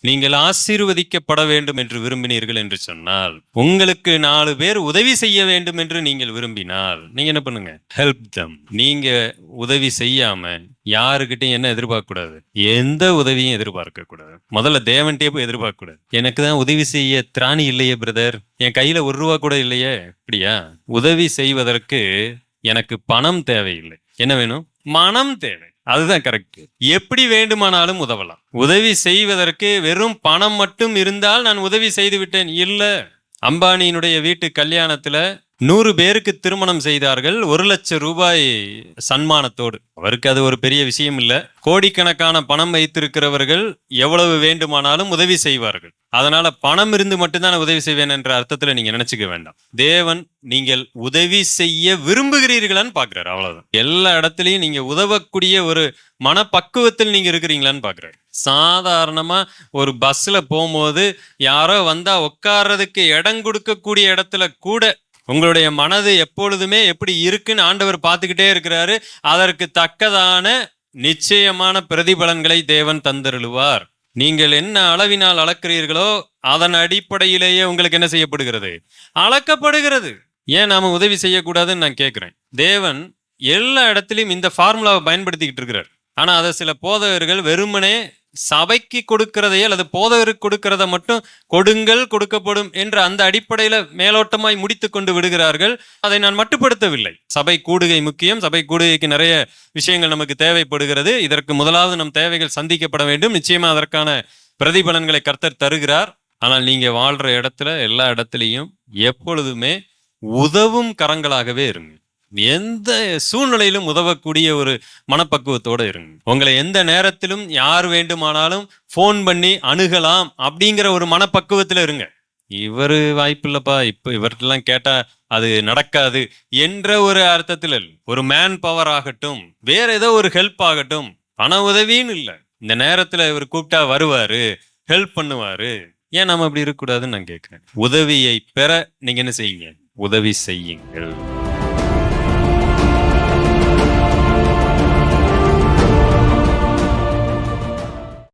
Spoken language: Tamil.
நீங்கள் ஆசீர்வதிக்கப்பட வேண்டும் என்று விரும்பினீர்கள் என்று சொன்னால் உங்களுக்கு நாலு பேர் உதவி செய்ய வேண்டும் என்று நீங்கள் விரும்பினால் நீங்க என்ன பண்ணுங்க? ஹெல்ப் தம் நீங்க உதவி செய்யாம யாருக்கிட்டையும் என்ன எதிர்பார்க்க கூடாது எந்த உதவியும் எதிர்பார்க்க கூடாது முதல்ல தேவன்ட்டே போய் எதிர்பார்க்க கூடாது எனக்கு தான் உதவி செய்ய திராணி இல்லையே பிரதர் என் கையில ஒரு ரூபா கூட இல்லையே. அப்படியா? உதவி செய்வதற்கு எனக்கு பணம் தேவையில்லை. என்ன வேணும்? மனம் தேவை. அதுதான் கரெக்ட் எப்படி வேண்டுமானாலும் உதவலாம். உதவி செய்வதற்கு வெறும் பணம் மட்டும் இருந்தால் நான் உதவி செய்து விட்டேன். இல்ல அம்பானியினுடைய வீட்டு கல்யாணத்துல நூறு பேருக்கு திருமணம் செய்தார்கள். ஒரு லட்சம் ரூபாய் சன்மானத்தோடு. அவருக்கு அது ஒரு பெரிய விஷயம் இல்லை. கோடிக்கணக்கான பணம் வைத்திருக்கிறவர்கள் எவ்வளவு வேண்டுமானாலும் உதவி செய்வார்கள். அதனால பணம் இருந்து மட்டும்தான் நான் உதவி செய்வேன் என்ற அர்த்தத்துல நீங்க நினைச்சுக்க வேண்டாம். தேவன் நீங்கள் உதவி செய்ய விரும்புகிறீர்களான்னு பாக்குறாரு. அவ்வளவுதான். எல்லா இடத்துலயும் நீங்க உதவக்கூடிய ஒரு மனப்பக்குவத்தில் நீங்க இருக்கிறீங்களான்னு பாக்குறாரு. சாதாரணமா ஒரு பஸ்ல போகும்போது யாரோ வந்தா உட்கார்றதுக்கு இடம் கொடுக்கக்கூடிய இடத்துல கூட உங்களுடைய மனது எப்பொழுதுமே எப்படி இருக்குன்னு ஆண்டவர் பார்த்துக்கிட்டே இருக்கிறாரு. அதற்கு தக்கதான நிச்சயமான பிரதிபலன்களை தேவன் தந்தருளுவார். நீங்கள் என்ன அளவினால் அளக்கிறீர்களோ அதன் அடிப்படையிலேயே உங்களுக்கு என்ன செய்யப்படுகிறது? அளக்கப்படுகிறது. ஏன் நாம உதவி செய்யக்கூடாதுன்னு நான் கேட்கிறேன். தேவன் எல்லா இடத்துலையும் இந்த ஃபார்முலாவை பயன்படுத்திக்கிட்டு இருக்கிறார். ஆனா அதை சில போதகர்கள் வெறுமனே சபைக்கு கொடுக்கிறதையே அல்லது போதகருக்கு கொடுக்கிறத மட்டும் கொடுங்கள் கொடுக்கப்படும் என்ற அந்த அடிப்படையில் மேலோட்டமாய் முடித்து கொண்டு விடுகிறார்கள். அதை நான் மட்டுப்படுத்தவில்லை. சபை கூடுகை முக்கியம். சபை கூடுகைக்கு நிறைய விஷயங்கள் நமக்கு தேவைப்படுகிறது. இதற்கு முதலாவது நம் தேவைகள் சந்திக்கப்பட வேண்டும். நிச்சயமா அதற்கான பிரதிபலன்களை கர்த்தர் தருகிறார். ஆனால் நீங்க வாழ்ற இடத்துல எல்லா இடத்துலையும் எப்பொழுதுமே உதவும் கரங்களாகவே இருங்க. எந்த சூழ்நிலையிலும் உதவக்கூடிய ஒரு மனப்பக்குவத்தோட இருங்க. உங்களை எந்த நேரத்திலும் யார் வேண்டுமானாலும் ஃபோன் பண்ணி அணுகலாம் அப்படிங்கிற ஒரு மனப்பக்குவத்தில் இருங்க. இவரு வாய்ப்பில்லப்பா இப்போ இவர்கிட்டலாம் கேட்டால் அது நடக்காது என்ற ஒரு அர்த்தத்தில் ஒரு மேன் பவர் ஆகட்டும் வேற ஏதோ ஒரு ஹெல்ப் ஆகட்டும் பண உதவின்னு இல்லை. இந்த நேரத்தில் இவர் கூப்பிட்டா வருவார் ஹெல்ப் பண்ணுவார். ஏன் நம்ம அப்படி இருக்கக்கூடாதுன்னு நான் கேட்குறேன் உதவியை பெற நீங்கள் என்ன செய்யுங்க உதவி செய்யுங்கள்.